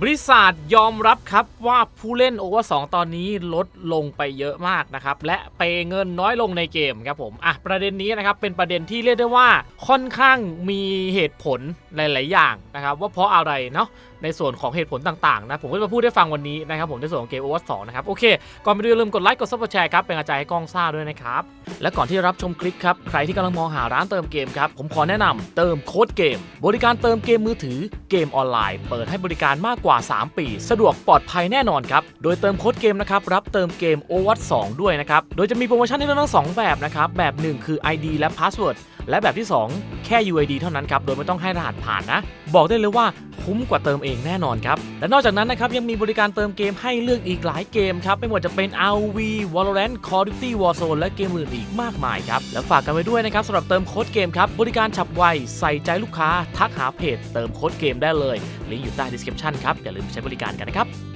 บริษัทยอมรับครับว่าผู้เล่นโอเวอร์สตอนนี้ลดลงไปเยอะมากนะครับ และเปเงินน้อยลงในเกมครับผมอะประเด็นนี้นะครับเป็นประเด็นที่เรียกได้ว่าค่อนข้างมีเหตุผลหลาย ๆ อย่างนะครับ ว่าเพราะอะไรเนาะ ในส่วนของเหตุผลต่างๆนะผมก็จะมาพูดให้ฟังวันนี้นะครับผมในส่วนของเกมโอเวอร์2นะครับโอเคก่อนไปดูอย่าลืมกดไลค์กดซับสไครต์ครับเป็นกำลังใจให้กล้องซ่าด้วยนะครับและก่อนที่จะรับชมคลิปครับใครที่กำลังมองหาร้านเติมเกมครับผมขอแนะนำเติมโค้ดเกม บริการเติมเกมมือถือเกมออนไลน์ เปิดให้บริการมากกว่า 3 ปี สะดวกปลอดภัยแน่นอนครับโดยเติมโค้ดเกมนะครับรับเติมเกม o w a t 2ด้วยนะครับโดยจะมีโปรโมชั่นให้เลือกทั้งสองแบบนะครับแบบหนึ่งคือ ID และ Password และแบบที่ 2 แค่ UID เท่านั้นครับโดยไม่ต้องให้รหัสผ่านนะ บอกได้เลยว่าคุ้มกว่าเติมเองแน่นอนครับ และนอกจากนั้นนะครับยังมีบริการเติมเกมให้เลือกอีกหลายเกมครับ ไม่ว่าจะเป็น RV Valorant Call of Duty Warzone และเกมอื่นอีกมากมายครับ และฝากกันไว้ด้วยนะครับสำหรับเติมโค้ดเกมครับ บริการฉับไว ใส่ใจลูกค้า ทักหาเพจ เติมโค้ดเกมได้เลยลิงก์อยู่ใต้ description ครับอย่าลืมใช้บริการกันนะครับ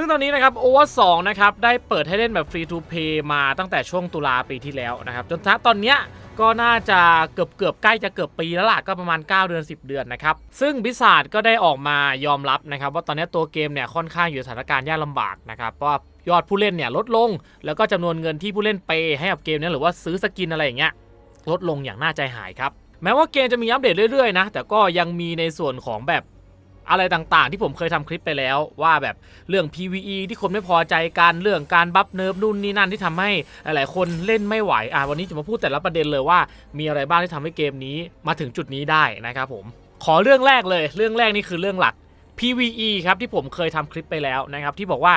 ซึ่งตอนนี้นะครับ Over 2นะครับได้เปิดให้เล่นแบบ Free to Play มาตั้งแต่ช่วงตุลาปีที่แล้วนะครับ จนถ้าตอนเนี้ยก็น่าจะเกือบเกือบใกล้จะเกือบปีแล้วล่ะก็ประมาณ 9 เดือน 10 เดือนนะครับ ซึ่งบิสาดก็ได้ออกมายอมรับนะครับ ว่าตอนนี้ตัวเกมเนี่ยค่อนข้างอยู่ในสถานการณ์ยากลำบากนะครับเพราะยอดผู้เล่นเนี่ยลดลง แล้วก็จำนวนเงินที่ผู้เล่นเปย์ให้กับเกมเนี้หรือว่าซื้อสกินอะไรอย่างเงี้ยลดลงอย่างน่าใจหายครับแม้ว่าเกมจะมีอัปเดตเรื่อยๆนะแต่ก็ยังมีในส่วนของแบบ อะไรต่างๆ ที่ผมเคยทำคลิปไปแล้วว่าแบบเรื่อง PVE ที่คนไม่พอใจกันเรื่องการบัฟเนิร์ฟนู่นนี่นั่นที่ทำให้หลายๆคนเล่นไม่ไหวอะวันนี้จะมาพูดแต่ละประเด็นเลยว่า มีอะไรบ้างที่ทำให้เกมนี้มาถึงจุดนี้ได้นะครับผมขอเรื่องแรกเลย เรื่องแรกนี่คือเรื่องหลัก PVE ครับที่ผมเคยทำคลิปไปแล้วนะครับที่บอกว่า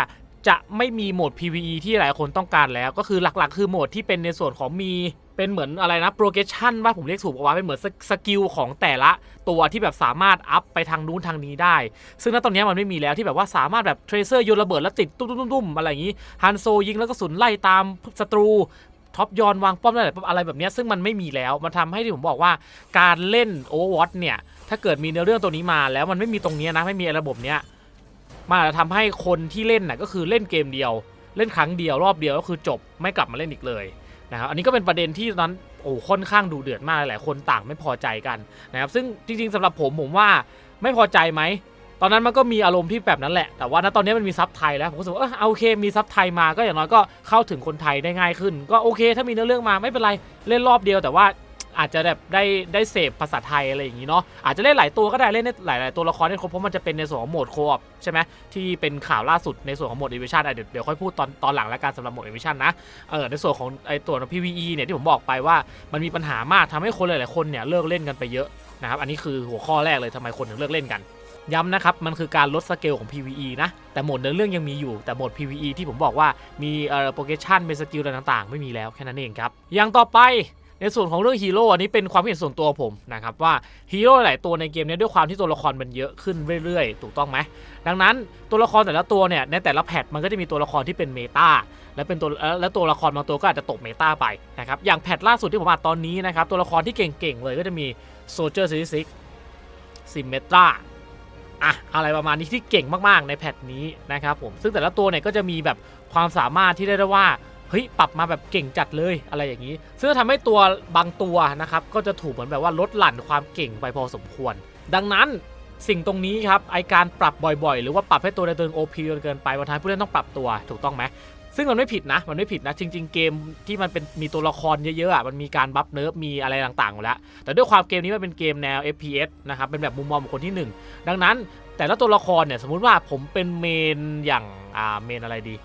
จะไม่มีโหมด PVE ที่หลายคนต้องการแล้ว ก็คือหลักๆ คือโหมดที่เป็นในส่วนของมี เป็นเหมือนอะไรนะ progression ว่าผมเรียกถูกบอว่าเป็นเหมือนสสกิลของแต่ละตัวที่แบบสามารถอัพไปทางนู้นทางนี้ได้ ซึ่งณตอนนี้มันไม่มีแล้วที่แบบว่าสามารถแบบเทรเซอร์โยนระเบิดแล้วติดตุ้มๆๆอะไรอย่างนี้ฮันโซยิงแล้วก็สุนไล่ตามศัตรูท็อปยอนวางป้อมอะไรอะไรแบบนี้ซึ่งมันไม่มีแล้ว มันทำให้ที่ผมบอกว่าการเล่น Overwatch เนี่ย ถ้าเกิดมีเนื้อเรื่องตัวนี้มาแล้วมันไม่มีตรงนี้นะ ไม่มีระบบเนี้ยมันอาจจะทำให้คนที่เล่นน่ะก็คือเล่นเกมเดียว เล่นครั้งเดียวรอบเดียวก็คือจบไม่กลับมาเล่นอีกเลย นะครับอันนี้ก็เป็นประเด็นที่ตอนนั้นโอ้ค่อนข้างดูเดือดมากหลายคนต่างไม่พอใจกันนะครับซึ่งจริงๆสำหรับผมผมว่าไม่พอใจไหมตอนนั้นมันก็มีอารมณ์ที่แบบนั้นแหละ แต่ว่าณตอนนี้มันมีซับไทยแล้ว ผมก็รู้สึกว่าเออโอเค มีซับไทยมาก็อย่างน้อยก็เข้าถึงคนไทยได้ง่ายขึ้น ก็โอเค ถ้ามีเนื้อเรื่องมาไม่เป็นไร เล่นรอบเดียวแต่ว่า อาจจะแบบได้ได้เสพภาษาไทยอะไรอย่างนี้เนาะอาจจะเล่นหลายตัวก็ได้เล่นได้หลายตัวละครได้ครบเพราะมันจะเป็นในส่วนของโหมดโคออปใช่ไหมที่เป็นข่าวล่าสุดในส่วนของโหมดเอวิชันเดี๋ยวเดี๋ยวค่อยพูดตอนตอนหลังแล้วกันสำหรับโหมดเอวิชันนะเออในส่วนของไอตัว PVE เนี่ยที่ผมบอกไปว่ามันมีปัญหามากทำให้คนหลายๆคนเนี่ยเลิกเล่นกันไปเยอะนะครับอันนี้คือหัวข้อแรกเลยทำไมคนถึงเลิกเล่นกันย้ำนะครับ มันคือการลดสเกลของ PVE นะ แต่โหมดเนื้อเรื่องยังมีอยู่ แต่โหมด PVE ที่ผมบอกว่ามีเอ่อโปรเกชันเป็นสกิลอะไรต่างๆ ไม่มีแล้วแค่นั้นเองครับ อย่างต่อไป ในส่วนของเรื่องฮีโร่อันนี้เป็นความเห็นส่วนตัวผมนะครับว่าฮีโร่หลายตัวในเกมนี้ด้วยความที่ตัวละครมันเยอะขึ้นเรื่อยๆ ถูกต้องไหมดังนั้นตัวละครแต่ละตัวเนี่ยในแต่ละแพทมันก็จะมีตัวละครที่เป็นเมตาและเป็นตัวและตัวละครบางตัวก็อาจจะตกเมตาไปนะครับอย่างแพทล่าสุดที่ผมอ่านตอนนี้นะครับตัวละครที่เก่งๆเลยก็จะมีโซเจอร์ซิซิกซิมเมตราอะอะไรประมาณนี้ที่เก่งมากๆในแพทนี้นะครับผมซึ่งแต่ละตัวเนี่ยก็จะมีแบบความสามารถที่ได้ได้ว่า เฮ้ยปรับมาแบบเก่งจัดเลยอะไรอย่างนี้ ซึ่งทำให้ตัวบางตัวนะครับก็จะถูกเหมือนแบบว่าลดหลั่นความเก่งไปพอสมควร ดังนั้นสิ่งตรงนี้ครับไอการปรับบ่อยๆ หรือว่าปรับให้ตัวในตัวเอง OP จนเกินไปวันท้ายผู้เล่นต้องปรับตัวถูกต้องไหมซึ่งมันไม่ผิดนะ มันไม่ผิดนะ จริง ๆ เกมที่มันเป็นมีตัวละครเยอะๆอะมันมีการบัฟเนิร์ฟมีอะไรต่างๆหมดแล้ว แต่ด้วยความเกมนี้มันเป็นเกมแนว FPS นะครับ เป็นแบบมุมมองของคนที่หนึ่งดังนั้นแต่ละตัวละครเนี่ยสมมุติว่าผมเป็นเมนอย่างอ่าเมนอะไรดี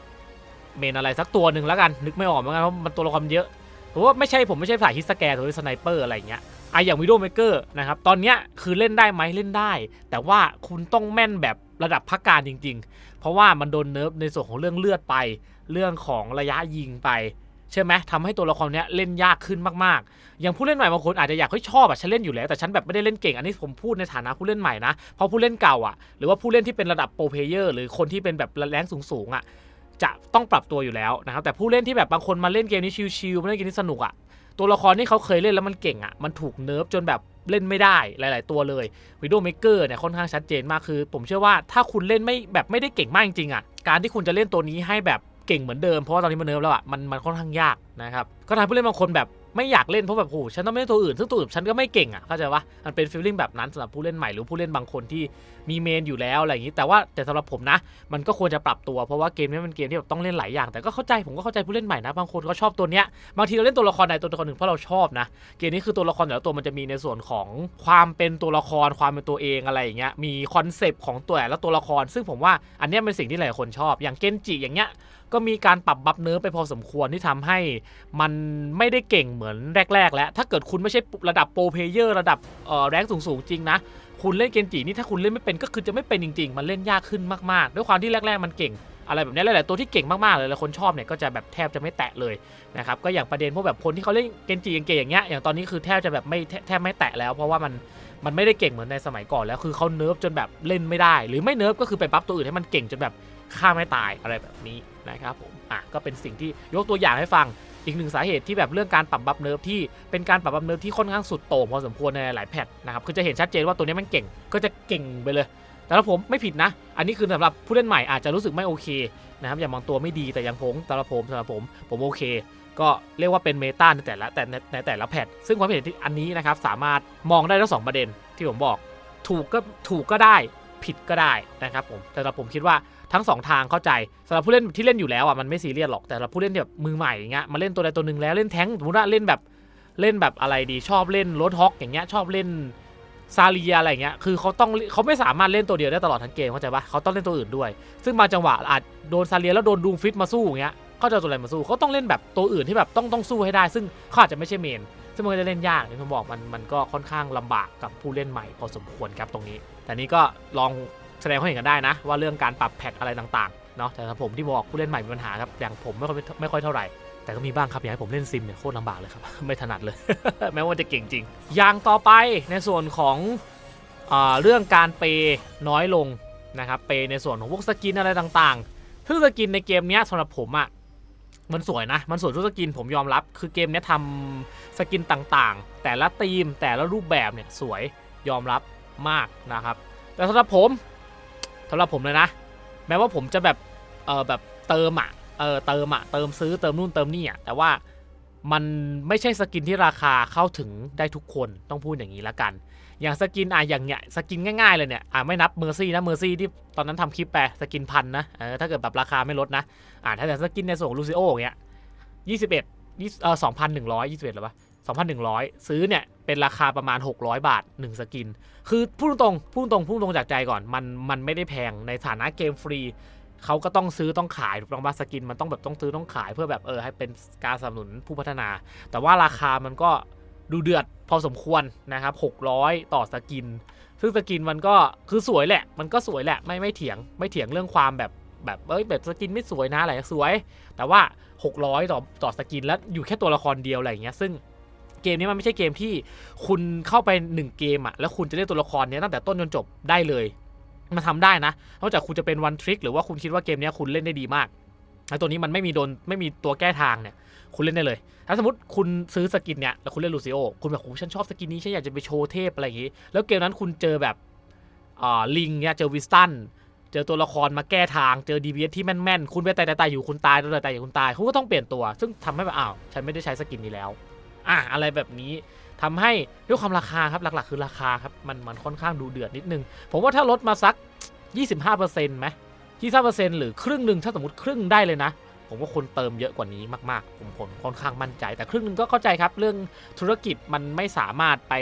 เมนอะไรสักตัวหนึ่งแล้วกันนึกไม่ออกเหมือนกันเพราะมันตัวละครเยอะผมว่าไม่ใช่ผมไม่ใช่สายฮิสแกร์หรือสไนเปอร์อะไรอย่างเงี้ยไออย่างวิดโอเมเกอร์นะครับตอนเนี้ยคือเล่นได้ไหมเล่นได้ แต่ว่าคุณต้องแม่นแบบระดับพักการจริง ๆ เพราะว่ามันโดนเนิร์ฟในส่วนของเรื่องเลือดไป เรื่องของระยะยิงไปใช่ไหมทำให้ตัวละครเนี้ยเล่นยากขึ้นมากๆ อย่างผู้เล่นใหม่บางคนอาจจะอยากให้ชอบอะฉันเล่นอยู่แล้วแต่ฉันแบบไม่ได้เล่นเก่งอันนี้ผมพูดในฐานะผู้เล่นใหม่นะเพราะผู้เล่นเก่าอะหรือว่าผู้เล่นที่เป็นระดับโปรเพเยอร์หรือคนที่เป็นแบบแรงสูงๆอะ จะต้องปรับตัวอยู่แล้วนะครับแต่ผู้เล่นที่แบบบางคนมาเล่นเกมนี้ชิลๆมาเล่นเกมนี้สนุกอะตัวละครที่เขาเคยเล่นแล้วมันเก่งอะมันถูกเนิร์ฟจนแบบเล่นไม่ได้หลาย ๆ ตัวเลยวิดโอเมเกอร์เนี่ยค่อนข้างชัดเจนมากคือ ผมเชื่อว่าถ้าคุณเล่นไม่แบบไม่ได้เก่งมากจริงๆอะการที่คุณจะเล่นตัวนี้ให้แบบเก่งเหมือนเดิมเพราะว่าตอนนี้มันเนิร์ฟแล้วอะมันมันค่อนข้างยากนะครับก็ทำให้ผู้เล่นบางคนแบบ ไม่อยากเล่นเพราะแบบโหฉันต้องไม่เล่นตัวอื่น ซึ่งตัวอื่นฉันก็ไม่เก่งอะเข้าใจปะมันเป็นฟีลลิ่งแบบนั้นสำหรับผู้เล่นใหม่หรือผู้เล่นบางคนที่มีเมนอยู่แล้วอะไรอย่างนี้ แต่ว่าแต่สำหรับผมนะ มันก็ควรจะปรับตัวเพราะว่าเกมนี้มันเกมที่แบบต้องเล่นหลายอย่างแต่ก็เข้าใจผมก็เข้าใจผู้เล่นใหม่นะบางคนเขาชอบตัวเนี้ยบางทีเราเล่นตัวละครใดตัวละครหนึ่งเพราะเราชอบนะเกมนี้คือตัวละครแต่ละตัวมันจะมีในส่วนของความเป็นตัวละครความเป็นตัวเองอะไรอย่างเงี้ยมีคอนเซปต์ของตัวแต่ละตัวละคร ซึ่งผมว่าอันเนี้ยเป็นสิ่งที่หลายคนชอบ อย่างเกนจิอย่างเงี้ยก็มีการปรับบัฟเนิร์ฟไปพอสมควรที่ทำให้มันไม่ได้เก่งเหมือนแรก ๆ แล้วถ้าเกิดคุณไม่ใช่ระดับโปรเพเยอร์ระดับแรงสูงๆจริงนะคุณเล่นเกนจินี่ถ้าคุณเล่นไม่เป็นก็คือจะไม่เป็นจริง ๆ มันเล่นยากขึ้นมากๆ ด้วยความที่แรก ๆ มันเก่งอะไรแบบนี้หลายๆตัวที่เก่งมากๆเลยแล้วคนชอบเนี่ยก็จะแบบแทบจะไม่แตะเลยนะครับก็อย่างประเด็นพวกแบบคนที่เขาเล่นเกนจิเก่งๆอย่างเงี้ยอย่างตอนนี้คือแทบจะแบบไม่แทบไม่แตะแล้ว เพราะว่ามัน มันไม่ได้เก่งเหมือนในสมัยก่อนแล้วคือเขาเนิร์ฟจนแบบเล่นไม่ได้ หรือไม่เนิร์ฟก็คือไปบัฟตัวอื่นให้มันเก่งจนแบบฆ่าไม่ตายอะไรแบบนี้นะครับผมอะก็เป็นสิ่งที่ยกตัวอย่างให้ฟังอีกหนึ่งสาเหตุที่แบบเรื่องการปรับบัฟเนิร์ฟที่เป็นการปรับบัฟเนิร์ฟที่ค่อนข้างสุดโต่งพอสมควรในหลายแพทนะครับคือจะเห็นชัดเจนว่าตัวนี้มันเก่งก็จะเก่งไปเลย แต่ถ้าผมไม่ผิดนะ อันนี้คือสำหรับผู้เล่นใหม่อาจจะรู้สึกไม่โอเคนะครับอย่างบางตัวไม่ดีแต่อย่างผมสำหรับผมสำหรับผมผมโอเค ก็เรียกว่าเป็นเมตาในแต่ละแต่ในแต่ละแพทซึ่งความเห็นที่อันนี้นะครับสามารถมองได้ทั้งสองประเด็นที่ผมบอกถูกก็ถูกก็ได้ผิดก็ได้นะครับผมแต่สำหรับผมคิดว่าทั้งสองทางเข้าใจสำหรับผู้เล่นที่เล่นอยู่แล้วอะมันไม่ซีเรียสหรอกแต่สำหรับผู้เล่นแบบมือใหม่อย่างเงี้ยมาเล่นตัวใดตัวหนึ่งแล้วเล่นแท้งสมมติว่าเล่นแบบเล่นแบบอะไรดีชอบเล่นรถฮอกอย่างเงี้ยชอบเล่นซาเลียอะไรอย่างเงี้ยคือเขาต้องเขาไม่สามารถเล่นตัวเดียวได้ตลอดทั้งเกมเข้าใจปะเขาต้องเล่นตัวอื่นด้วย ซึ่งบางจังหวะอาจโดนซาเลียแล้วโดนดูฟิตมาสู้อย่างเงี้ย เขาจะเอาตัวอะไรมาสู้เขาต้องเล่นแบบตัวอื่นที่แบบต้องต้องสู้ให้ได้ ซึ่งเขาอาจจะไม่ใช่เมน ซึ่งมันก็จะเล่นยากอย่างที่ผมบอกมันมันก็ค่อนข้างลำบากกับผู้เล่นใหม่พอสมควรครับตรงนี้ แต่นี้ก็ลองแสดงความเห็นกันได้นะ ว่าเรื่องการปรับแพทอะไรต่างๆเนาะแต่สำหรับผมที่บอกผู้เล่นใหม่มีปัญหาครับอย่างผมไม่ค่อยไม่ค่อยเท่าไหร่แต่ก็มีบ้างครับอยากให้ผมเล่นซิมเนี่ยโคตรลำบากเลยครับ ไม่ถนัดเลย แม้ว่าจะเก่งจริง อย่างต่อไปในส่วนของอเรื่องการเปย์น้อยลงนะครับเปย์ในส่วนของพวกสกินอะไรต่างๆซึ่งสกินในเกมนี้สำหรับผมอะ่ะ มันสวยนะ มันสวยทุกสกินผมยอมรับ คือเกมนี้ทำสกินต่างๆ แต่ละธีมแต่ละรูปแบบเนี่ยสวยยอมรับมากนะครับ แต่สำหรับผมสำหรับผมเลยนะ แม้ว่าผมจะแบบเออแบบเติมอะเออเติมอะเติมซื้อเติมนู่นเติมนี่อะแต่ว่ามันไม่ใช่สกินที่ราคาเข้าถึงได้ทุกคนต้องพูดอย่างนี้ละกัน อย่างสกินอะอย่างเนี้ยสกินง่ายๆเลยเนี่ยอะไม่นับเมอร์ซี่นะเมอร์ซี่ที่ตอนนั้นทำคลิปไปสกินพันนะเออถ้าเกิดแบบราคาไม่ลดนะอะถ้าแต่สกินในส่วนของลูซิโออย่างเงี้ยยี่สิบเอ็ดยี่เออสองพันหนึ่งร้อยยี่สิบเอ็ดหรอปะสองพันหนึ่งร้อยซื้อเนี่ยเป็นราคาประมาณ 600 บาท 1 สกิน คือพูดตรงพูดตรงพูดตรงจากใจก่อนมันมันไม่ได้แพงในฐานะเกมฟรีเขาก็ต้องซื้อต้องขายถูกต้องปะสกินมันต้องแบบต้องซื้อต้องขายเพื่อแบบเออให้เป็นการสนับสนุนผู้พัฒนา แต่ว่าราคามันก็ ดูเดือดพอสมควรนะครับ 600 ต่อสกิน ซึ่งสกินมันก็คือสวยแหละ มันก็สวยแหละ ไม่ไม่เถียง ไม่เถียงเรื่องความแบบแบบเอ้ยแบบสกินไม่สวยนะอะไรสวย แต่ว่า 600 ต่อต่อสกินแล้วอยู่แค่ตัวละครเดียวอะไรอย่างเงี้ย ซึ่งเกมนี้มันไม่ใช่เกมที่คุณเข้าไป 1 เกมอะแล้วคุณจะเล่นตัวละครเนี้ยตั้งแต่ต้นจนจบได้เลย มันทำได้นะ นอกจากคุณจะเป็นวันทริกหรือว่าคุณคิดว่าเกมเนี้ยคุณเล่นได้ดีมากแล้วตัวนี้มันไม่มีโดนไม่มีตัวแก้ทางเนี่ย คุณเล่นได้เลย ถ้าสมมติคุณซื้อสกินเนี่ยแล้วคุณเล่นลูซิโอคุณแบบโอ้ฉันชอบสกินนี้ฉันอยากจะไปโชว์เทพอะไรอย่างงี้ แล้วเกมนั้นคุณเจอแบบอ่าลิงเนี่ยเจอวิสตันเจอตัวละครมาแก้ทางเจอดีเวที่แม่นๆ คุณไปตายตายอยู่คุณตายตายตายอยู่คุณตาย คุณก็ต้องเปลี่ยนตัว ซึ่งทำให้แบบอ้าวฉันไม่ได้ใช้สกินนี้แล้วอะอะไรแบบนี้ทำให้ด้วยความราคาครับหลักๆ คือราคาครับมันมันค่อนข้างดูเดือดนิดนึง ผมว่าถ้าลดมาสัก 25%ไหม25%หรือครึ่งหนึ่งถ้าสมมติครึ่งได้เลยนะ ผมว่าคนเติมเยอะกว่านี้มากๆ ผมผมค่อนข้างมั่นใจ แต่ครึ่งหนึงก็เข้าใจครับ เรื่องธุรกิจมันไม่สามารถไป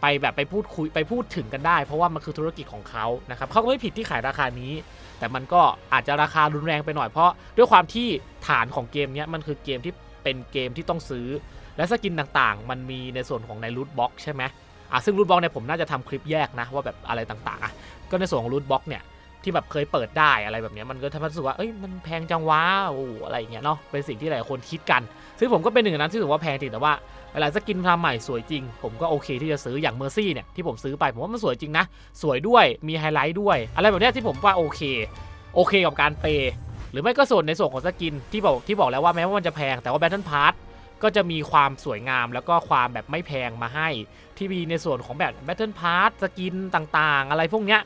ไปแบบไปพูดคุยไปพูดถึงกันได้ เพราะว่ามันคือธุรกิจของเขานะครับเขาก็ไม่ผิดที่ขายราคานี้ แต่มันก็อาจจะราคารุนแรงไปหน่อยเพราะด้วยความที่ฐานของเกมเนี้ยมันคือเกมที่เป็นเกมที่ต้องซื้อ และสกินต่างๆ มันมีในส่วนของในรูทบ็อกใช่ไหมอะซึ่งรูทบ็อกเนี่ยผมน่าจะทำคลิปแยกนะว่าแบบอะไรต่างๆอะก็ในส่วนของรูทบ็อกเนี่ย ที่แบบเคยเปิดได้อะไรแบบนี้มันก็ทำให้รู้สึกว่าเอ้ยมันแพงจังวะโอ้อะไรเงี้ยเนาะเป็นสิ่งที่หลายคนคิดกัน ซึ่งผมก็เป็นหนึ่งในนั้นที่รู้ว่าแพงจริงแต่ว่าหลาสกินทำใหม่สวยจริง ผมก็โอเคที่จะซื้ออย่างเมอร์ซี่เนี่ยที่ผมซื้อไปผมว่ามันสวยจริงนะ สวยด้วยมีไฮไลท์ด้วย อะไรแบบนี้ที่ผมว่าโอเค โอเคกับการเปย์หรือไม่ก็ส่วนในส่วนของสกินที่บอกที่บอกแล้วว่าแม้ว่ามันจะแพงแต่ว่าแบทเทิลพาร์ทก็จะมีความสวยงามแล้วก็ความแบบไม่แพงมาให้ ที่มีในส่วนของแบบแบทเทิลพาร์ทสกินต่างๆ อะไรพวกเนี้ย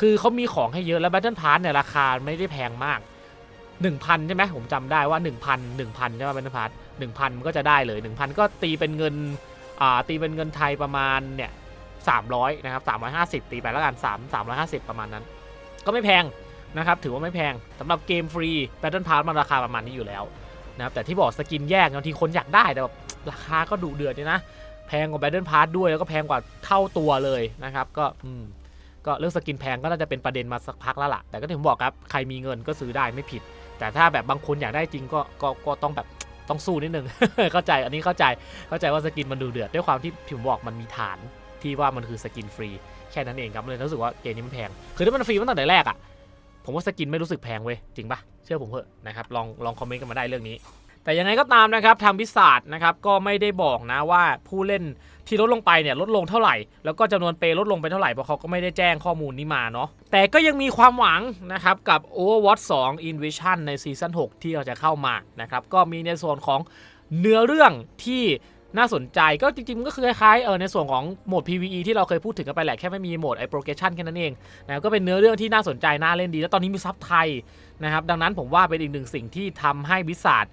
คือเขามีของให้เยอะแล้ว Battle Pass เนี่ยราคาไม่ได้แพงมาก 1,000 ใช่ไหมผมจำได้ว่า 1,000 1,000 ใช่ไหมเป็นพาร์ท1,000 มันก็จะได้เลย 1,000 ก็ตีเป็นเงินอ่าตีเป็นเงินไทยประมาณเนี่ย300 นะครับ 350 ตีไปแล้วกัน3 350 ประมาณนั้น ก็ไม่แพงนะครับ ถือว่าไม่แพงสำหรับเกมฟรี Battle Pass มันราคาประมาณนี้อยู่แล้วนะครับแต่ที่บอกสกินแยกบางทีคนอยากได้แต่แบบราคาก็ดุเดือดเนี่ยนะแพงกว่า Battle Pass ด้วยแล้วก็แพงกว่าเท่าตัวเลยนะครับ ก็อืม ก็เรื่องสกินแพงก็น่าจะเป็นประเด็นมาสักพักแล้วล่ะ แต่ก็ถึงบอกครับ ใครมีเงินก็ซื้อได้ไม่ผิด แต่ถ้าแบบบางคนอยากได้จริงก็ก็ก็ต้องแบบต้องสู้นิดนึง เข้าใจ อันนี้เข้าใจ เข้าใจว่าสกินมันดูเดือดด้วยความที่ผมบอกมันมีฐานที่ว่ามันคือสกินฟรีแค่นั้นเองครับเลยรู้สึกว่าเกมนี้มันแพง คือถ้ามันฟรีตั้งแต่แรกอะผมว่าสกินไม่รู้สึกแพงเว้ย จริงปะเชื่อผมเถอะนะครับ ลองลองคอมเมนต์กันมาได้เรื่องนี้ แต่ยังไงก็ตามนะครับ ทางพิศาจนะครับก็ไม่ได้บอกนะว่าผู้เล่น ที่ลดลงไปเนี่ยลดลงเท่าไหร่ แล้วก็จำนวนเปย์ลดลงไปเท่าไหร่เพราะเขาก็ไม่ได้แจ้งข้อมูลนี้มาเนาะแต่ก็ยังมีความหวังนะครับกับ Overwatch 2 Invasion ในซีซั่น6ที่เราจะเข้ามานะครับก็มีในส่วนของเนื้อเรื่องที่น่าสนใจก็จริงๆก็คือคล้ายๆเออในส่วนของโหมด PVE ที่เราเคยพูดถึงกันไปแหละแค่ไม่มีโหมดไอ้ progression แค่นั้นเองนะก็เป็นเนื้อเรื่องที่น่าสนใจน่าเล่นดี แล้วตอนนี้มีซับไทยนะครับดังนั้นผมว่าเป็นอีกหนึ่งสิ่งที่ทำให้บิสาด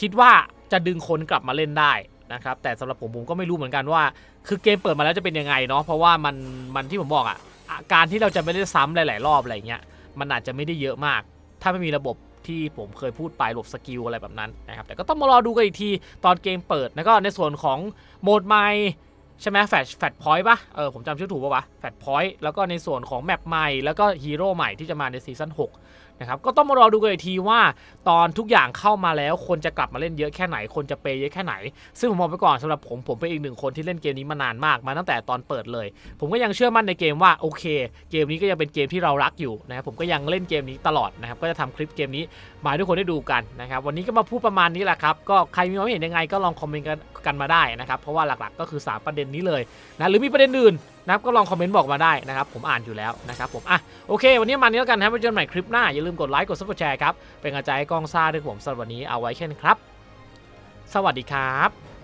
คิดว่าจะดึงคนกลับมาเล่นได้ นะครับ แต่สำหรับผมผมก็ไม่รู้เหมือนกันว่า คือเกมเปิดมาแล้วจะเป็นยังไงเนาะเพราะว่ามันมันที่ผมบอกอะ่ะการที่เราจะไม่ได้ซ้ำหลาย ๆ รอบอะไรเงี้ยมันอาจจะไม่ได้เยอะมาก ถ้าไม่มีระบบที่ผมเคยพูดไประบบสกิลอะไรแบบนั้นนะครับแต่ก็ต้องมารอดูกันอีกทีตอนเกมเปิดแล้วก็ในส่วนของโหมดใหม่ใช่ไหมแฟชแฟตพอยต์ปะเออผมจำชื่อถูกปะวะแฟตพอยต์แล้วก็ในส่วนของแมปใหม่แล้วก็ฮีโร่ใหม่ที่จะมาในซีซั่น6 นะครับก็ต้องมารอดูกันอีกทีว่า ตอนทุกอย่างเข้ามาแล้ว คนจะกลับมาเล่นเยอะแค่ไหน คนจะเปย์เยอะแค่ไหน ซึ่งผมบอกไปก่อนสำหรับผมผมเป็นอีกหนึ่งคนที่เล่นเกมนี้มานานมากมาตั้งแต่ตอนเปิดเลย ผมก็ยังเชื่อมั่นในเกมว่าโอเค เกมนี้ก็ยังเป็นเกมที่เรารักอยู่นะครับผมก็ยังเล่นเกมนี้ตลอดนะครับก็จะทำคลิปเกมนี้มาให้ทุกคนได้ดูกันนะครับวันนี้ก็มาพูดประมาณนี้แหละครับก็ใครมีความเห็นยังไงก็ลองคอมเมนต์กันกันมาได้นะครับเพราะว่าหลักๆ ก็คือ 3 ประเด็นนี้เลยนะหรือมีประเด็นอื่น นะครับก็ลองคอมเมนต์บอกมาได้นะครับผมอ่านอยู่แล้วนะครับผมอะโอเค วันนี้มาเนี้ยกันครับไว้เจอกันใหม่คลิปหน้า อย่าลืมกดไลค์กดซับสไครต์ครับเป็นกำลังใจให้กล้องซ่าด้วยผมสำหรับวันนี้เอาไว้แค่นี้ครับ สวัสดีครับ